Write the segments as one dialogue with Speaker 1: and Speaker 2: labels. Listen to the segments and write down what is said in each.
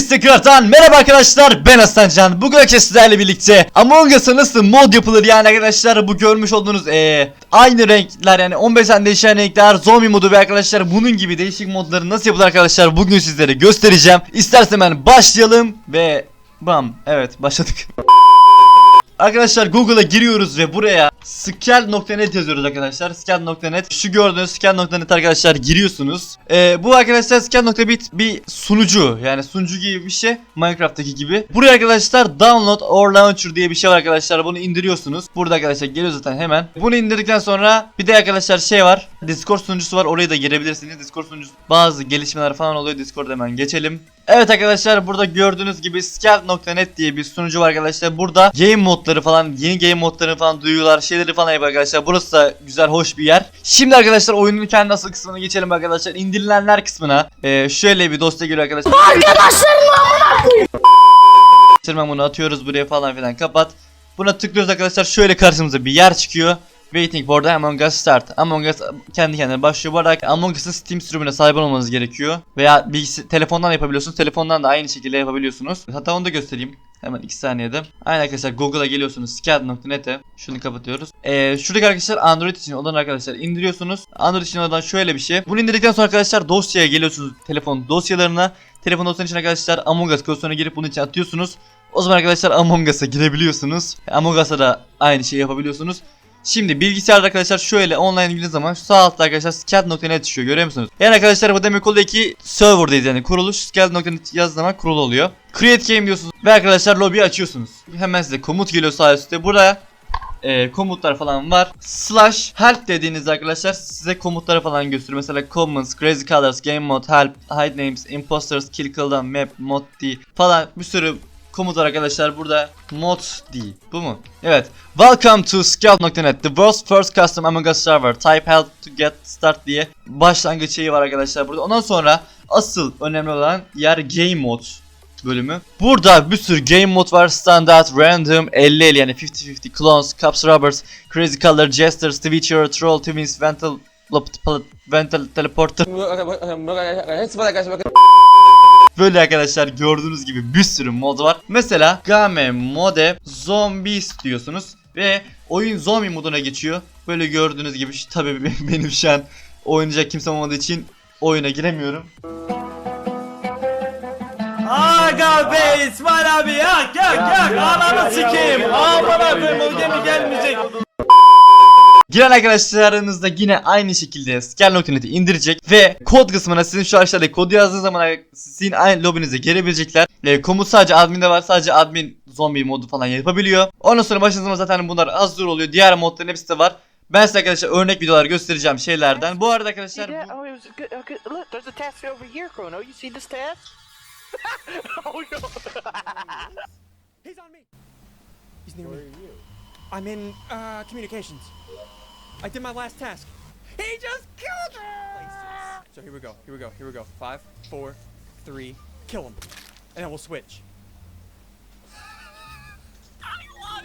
Speaker 1: tekrardan merhaba arkadaşlar ben Aslancan. Bugün sizlerle birlikte Among Us'a nasıl mod yapılır yani arkadaşlar bu görmüş olduğunuz eee aynı renkler yani 15 tane değişen renkler zombi modu ve arkadaşlar bunun gibi değişik modları nasıl yapılır arkadaşlar bugün sizlere göstereceğim. İstersem hemen başlayalım ve bam evet başladık Arkadaşlar Google'a giriyoruz ve buraya scan.net yazıyoruz arkadaşlar. Scan.net. Şu gördüğünüz scan.net arkadaşlar giriyorsunuz. Ee, bu arkadaşlar scan.bit bir sunucu. Yani sunucu gibi bir şey. Minecraft'taki gibi. Buraya arkadaşlar download or launcher diye bir şey var arkadaşlar. Bunu indiriyorsunuz. Burada arkadaşlar geliyor zaten hemen. Bunu indirdikten sonra bir de arkadaşlar şey var. Discord sunucusu var. Oraya da girebilirsiniz. Discord sunucusu bazı gelişmeler falan oluyor. Discord hemen geçelim. Evet arkadaşlar burada gördüğünüz gibi scout.net diye bir sunucu var arkadaşlar. Burada game modları falan, yeni game modlarını falan duyuyorlar, şeyleri falan yapıyor arkadaşlar. Burası da güzel, hoş bir yer. Şimdi arkadaşlar oyunun kendi asıl kısmına geçelim arkadaşlar. İndirilenler kısmına. Ee, şöyle bir dosya geliyor arkadaşlar. Arkadaşlar bunu atıyoruz buraya falan filan kapat. Buna tıklıyoruz arkadaşlar şöyle karşımıza bir yer çıkıyor. Waiting for the Among Us start. Among Us kendi kendine başlıyor. Bu arada Among Us'ın Steam sürümüne sahip olmanız gerekiyor. Veya bilgisi telefondan yapabiliyorsunuz. Telefondan da aynı şekilde yapabiliyorsunuz. Hatta onu da göstereyim. Hemen 2 saniyede. Aynen arkadaşlar Google'a geliyorsunuz. Scat.net'e. Şunu kapatıyoruz. Ee, şuradaki arkadaşlar Android için olan arkadaşlar indiriyorsunuz. Android için olan şöyle bir şey. Bunu indirdikten sonra arkadaşlar dosyaya geliyorsunuz. Telefon dosyalarına. Telefon dosyanın için arkadaşlar Among Us kodunu girip bunun için atıyorsunuz. O zaman arkadaşlar Among Us'a girebiliyorsunuz. Among Us'a da aynı şeyi yapabiliyorsunuz. Şimdi bilgisayarda arkadaşlar şöyle online girdiğiniz zaman şu sağ altta arkadaşlar scat.net düşüyor görüyor musunuz? Yani arkadaşlar bu demek oluyor ki server'dayız yani kuruluş scat.net yazdığı zaman kurulu oluyor. Create game diyorsunuz ve arkadaşlar lobi açıyorsunuz. Hemen size komut geliyor sağ üstte. Burada e, komutlar falan var. Slash help dediğinizde arkadaşlar size komutları falan gösteriyor. Mesela comments, crazy colors, game mode, help, hide names, imposters, kill cooldown, map, mod d falan bir sürü komut arkadaşlar burada mod d bu mu? Evet. Welcome to scout.net the world's first custom Among Us server. Type help to get start diye başlangıç şeyi var arkadaşlar burada. Ondan sonra asıl önemli olan yer game mode bölümü. Burada bir sürü game mod var. Standard, random, 50 yani 50-50, clones, cups, rubbers, crazy color, jesters, twitcher, troll, twins, vental, vental, teleporter. Böyle arkadaşlar gördüğünüz gibi bir sürü mod var. Mesela Game Mode Zombies diyorsunuz ve oyun zombi moduna geçiyor. Böyle gördüğünüz gibi tabii benim şu an oynayacak kimse olmadığı için oyuna giremiyorum.
Speaker 2: Aga be İsmail abi yak yak yak ananı sikeyim abim o gemi gelmeyecek
Speaker 1: Giren arkadaşlarınız da yine aynı şekilde Scan.net'i indirecek ve kod kısmına sizin şu aşağıdaki kodu yazdığınız zaman sizin aynı lobinize gelebilecekler. E, komut sadece adminde var. Sadece admin zombi modu falan yapabiliyor. Ondan sonra başladığımız zaten bunlar az zor oluyor. Diğer modların hepsi de var. Ben size arkadaşlar örnek videolar göstereceğim şeylerden. Bu arada arkadaşlar bu-!
Speaker 3: He's on me. He's near me. I'm in uh, communications. I did my last task. He just killed me. So here we go. Here we go. Here we go. Five, four, three. Kill him, and then we'll switch.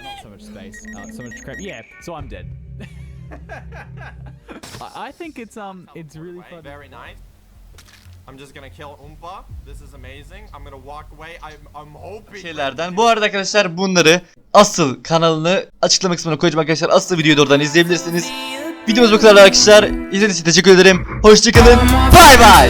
Speaker 4: Not so much space, uh, so much crap. Yeah, so I'm dead. I, I think it's um, it's really
Speaker 5: Right,
Speaker 4: fun.
Speaker 5: very nice. I'm just gonna kill Oompa. This is amazing. I'm gonna walk away. I'm, I'm hoping.
Speaker 1: şeylerden. Bu arada arkadaşlar bunları asıl kanalını açıklama kısmına koyacağım arkadaşlar. Asıl videoyu da oradan izleyebilirsiniz. Videomuz bu kadar arkadaşlar. İzlediğiniz için teşekkür ederim. Hoşçakalın. Bay bay.